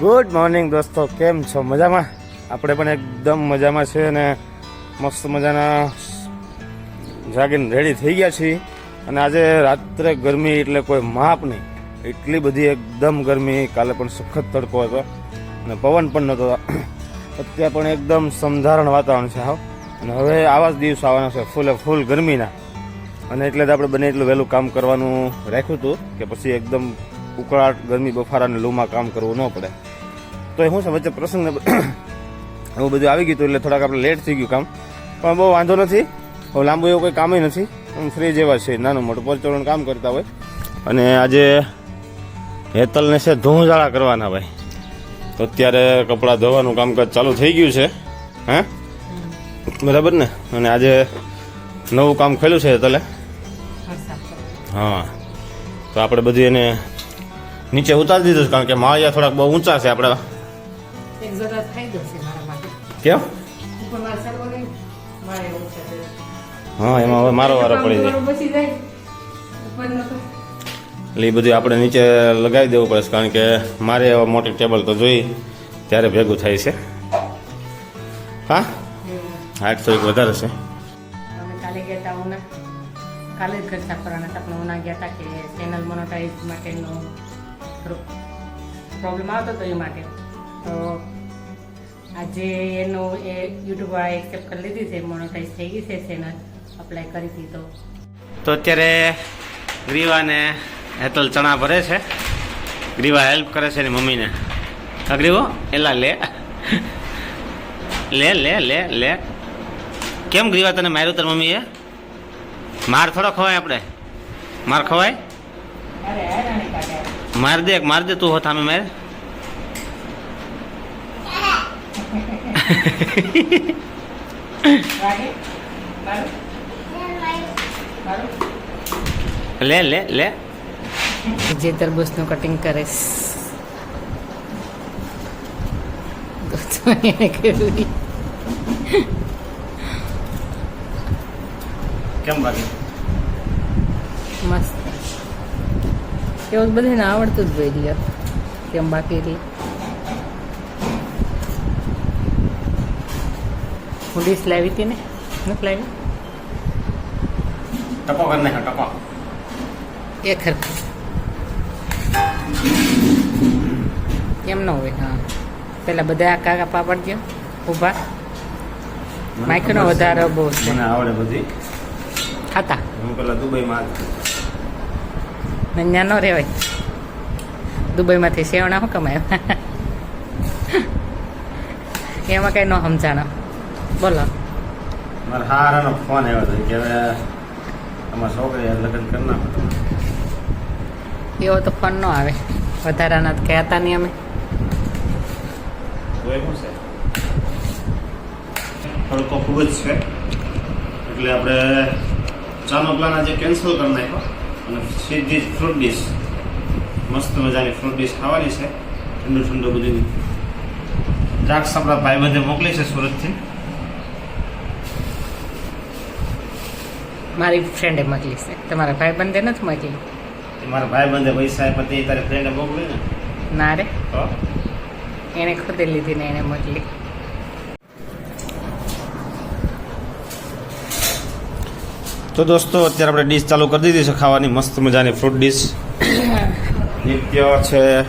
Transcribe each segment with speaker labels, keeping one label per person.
Speaker 1: Good morning દોસ્તો. કેમ છો? મજામાં? આપણે પણ એકદમ મજામાં છે અને મસ્ત મજાના જાગીને રેડી થઈ ગયા છીએ. અને આજે રાત્રે ગરમી એટલે કોઈ માપ નહીં. એટલી બધી એકદમ ગરમી. કાલે પણ સખત તડકો હતો અને પવન પણ નહોતો અત્યારે પણ એકદમ સમધારણ વાતાવરણ છે હાવ અને હવે આવા જ દિવસો આવવાના છે, ફૂલે ફૂલ ગરમીના. અને એટલે જ આપણે બને એટલું વહેલું કામ કરવાનું રાખ્યું હતું કે પછી એકદમ ઉકળાટ ગરમી બફારાને લૂમાં કામ કરવું ન પડે. તો એ શું છે વચ્ચે પ્રસંગ એવું બધું આવી ગયું એટલે થોડાક આપણે લેટ થઈ ગયું કામ. પણ બહુ વાંધો નથી. હવે લાંબુ એવું કોઈ કામય નથી. ફ્રી જેવા છે. નાનું મોટું પરચોરણ કામ કરતા હોય. અને આજે હેતલને છે ધૂંઝાળા કરવાના ભાઈ. તો અત્યારે કપડાં ધોવાનું કામકાજ ચાલુ થઈ ગયું છે. હા? બરાબર ને? અને આજે નવું કામ ખોલ્યું છે હેતલે. હા. તો આપણે બધું એને નીચે ઉતારી દીધું કારણ કે માળિયા થોડાક બહુ ઊંચા છે આપણે.
Speaker 2: એક
Speaker 1: કેમ. હા એમાં હવે મારો વારો પડી જાય. એટલે એ બધું આપણે નીચે લગાવી દેવું પડે કારણ કે મારે એવા મોટી ટેબલ તો જોઈ ત્યારે ભેગું થાય છે. હા? હાઈટ થોડીક વધારે છે.
Speaker 2: કાલે ગયા હતા કાલે જ ઘર કરવાના હતા પણ ઉના ગયા હતા કે ચેનલ મોનોટાઈઝ માટેનો થોડોક પ્રોબ્લેમ આવતો હતો એ માટે. તો આજે એનું એ યુટ્યુબ વાળા એક્સેપ્ટ કરી લીધી છે મોનોટાઈઝ થઈ ગઈ છે ચેનલ અપ્લાય કરી હતી તો.
Speaker 1: અત્યારે ગ્રીવાને હેતલ ચણા ભરે છે. ગ્રીવા હેલ્પ કરે છે એની મમ્મીને. હા ગ્રીવો? એલા લે. લે લે લે લે. કેમ ગ્રીવા તને માર્યું તાર મમ્મીએ? માર થોડો ખવાય આપણે. માર ખવાય? માર દે માર દે તું હોત સામે માર. લે લે લે.
Speaker 2: જે તરબૂચનું કટિંગ કરીશ
Speaker 1: કેમ
Speaker 2: મસ્ત. એવું બધાને આવડતું જ ભાઈ લ્યો કેમ બાકી રહી. હું ડીશ લાવી હતી ને? નથી લાવી?
Speaker 1: ટપો કર નાખ ટપો.
Speaker 2: એ ખરખર. કેમ ન હોય હા. પેલા બધા કાકા પાપડ ગયો ઊભા માઇકનો વધારો બહુ છે.
Speaker 1: મને આવડે બધી.
Speaker 2: ખાતા.
Speaker 1: હું પેલા દુબઈમાં
Speaker 2: ને ત્યાં ન રહેવાય. દુબઈમાંથી શેવણા શું કમાય? એમાં કઈ ન સમજાણો. બોલો.
Speaker 1: મારા હારાનો ફોન આવ્યો હતો કે હવે તમારા છોકરી લગ્ન કરી નાખો.
Speaker 2: એવો તો ફોન ન આવે. વધારાના તો કહેતા નહીં અમે.
Speaker 1: તડકો ખૂબ જ છે. એટલે આપણે ચાનો પ્લાન આજે કેન્સલ કરી નાખ્યો. અને સીધી જ ફ્રૂટ ડીશ મસ્ત મજાની ફ્રૂટ ડીશ ખાવાની છે ઠંડુ ઠંડુ બધું. દ્રાક્ષ આપણા ભાઈબંધે મોકલી છે સુરતથી.
Speaker 2: મારી ફ્રેન્ડે મોકલી છે. તમારા ભાઈ બંધે નથી મોકલી?
Speaker 1: તમારા ભાઈ બંધે પૈસા આપ્યા તે તારે ફ્રેન્ડે મોકલી ને?
Speaker 2: ના રે. એને ખુદે લીધી ને એને મોકલી.
Speaker 1: તો દોસ્તો અત્યારે આપણે ડીશ ચાલુ કરી દીધી છે ખાવાની મસ્ત મજાની ફ્રૂટ ડીશ નિત્ય છે?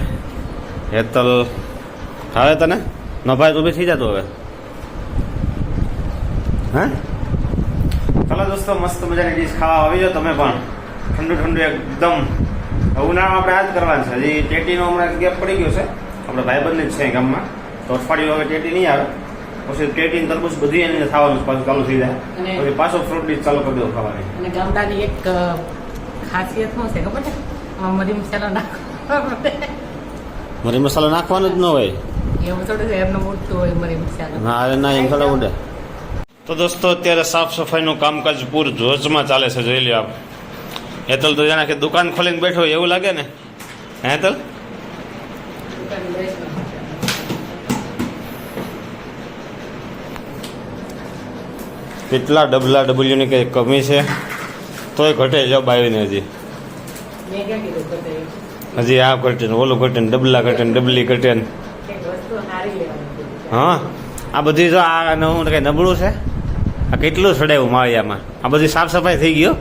Speaker 1: હેતલ. ભાવે તને? નભાઈ ભાઈ ઊભી થઈ જતો હવે. હા? ચાલો દોસ્તો મસ્ત મજાની ડીશ ખાવા આવી જાઓ તમે પણ. ઠંડુ ઠંડુ એકદમ. ઉનાળામાં આપણે આ જ કરવાનું છે. હજી ટેટીનો હમણાં ગેપ પડી ગયો છે. આપણે ભાઈબંધ જ છે ગામમાં. તો અઠવાડિયું હવે ટેટી નહીં આવે. પછી કેટીન તરબૂચ બધી એને ખાવાનું પાછું ચાલુ થઈ જાય. પછી પાછો ફ્રૂટ ડીશ ચાલુ કરી દેવો ખાવાની.
Speaker 2: અને ગામડાની એક ખાસિયત શું છે ખબર છે? મરી મસાલો નાખવા
Speaker 1: મરી મસાલો નાખવાનો જ ન હોય.
Speaker 2: એવું થોડું ઉડતું હોય મરી મસાલો.
Speaker 1: ના એમ થોડા ઉડે. તો દોસ્તો અત્યારે સાફ સફાઈનું કામકાજ પૂર જોશમાં ચાલે છે જોઈ લ્યો આપ. હેતલ તો જાણે કે દુકાન ખોલીને બેઠો હોય એવું લાગે ને? હેતલ? કેટલા ડબલા ડબલ્યુની કંઈ કમી છે? તોય ઘટે જ ને હજી.
Speaker 2: તે
Speaker 1: હજી આ ઘટે ને ઓલું ઘટે ને ડબલા ઘટે ને ડબલી ઘટે ને. હા? આ બધી જો આ નવું કંઈ નબળું છે? આ કેટલું સડાયું માળિયામાં? આ બધી સાફ સફાઈ થઈ ગયો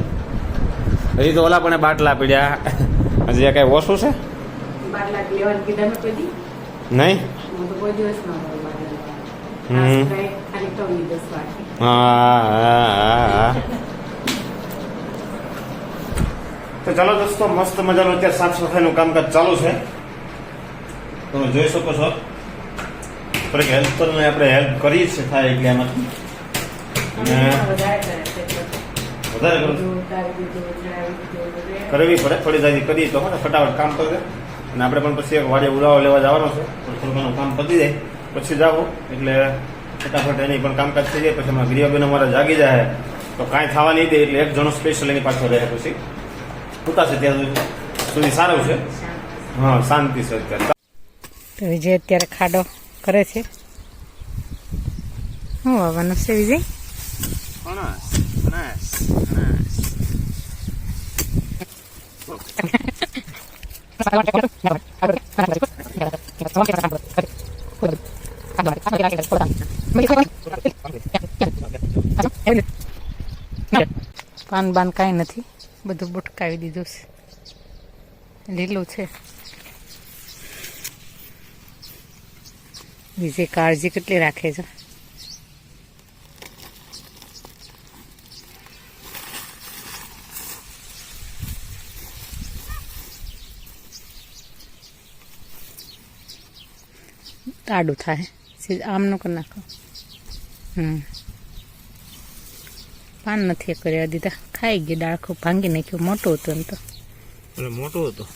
Speaker 1: હજી તો ઓલા પણ બાટલા પીડ્યા. હજી આ કઈ ઓછું છે? નહીં?
Speaker 2: હું તો
Speaker 1: ચાલો દોસ્તો મસ્ત મજાનું અત્યારે સાફ સફાઈનું કામકાજ ચાલુ છે. તમે જોઈ શકો છો. આપણે હેલ્પ કરીને આપણે હેલ્પ કરી છે થાય એટલે એમાંથી અને
Speaker 2: વધારે.
Speaker 1: કરવી પડે થોડી દાદી કરીએ તો ને ફટાફટ કામ કરે અને આપણે પણ પછી એક વાડે ઉડાવો લેવા જવાનો છે. થોડું ઘણું કામ પતી જાય પછી જાઓ એટલે ફટાફટ એની પણ કામકાજ થઈ જાય પછી હમણાં ગિરિયાબેન અમારા જાગી જાય. તો કાંઈ થવા નહીં દે એટલે એક જણો સ્પેશિયલ એની પાછળ રહે પછી. ઉતારશે ત્યાં સુધી. સારું છે. હા શાંતિ છે અત્યારે.
Speaker 2: તો વિજય અત્યારે ખાડો કરે છે. શું આવવાનું છે વિજય?
Speaker 1: ફણસ ફણસ ફણસ
Speaker 2: પાન બાન કાંઈ નથી. બધું બુટકાવી દીધું છે. લીલું છે. બીજી કાળજી કેટલી રાખે છે. આડું થાય. આમનું કરી નાખો. હમ. પાન નથી કર્યા દીધા. ખાઈ ગયું ડાળખું ભાંગી નાખ્યું. મોટું હતું એમ તો.
Speaker 1: મોટું હતું.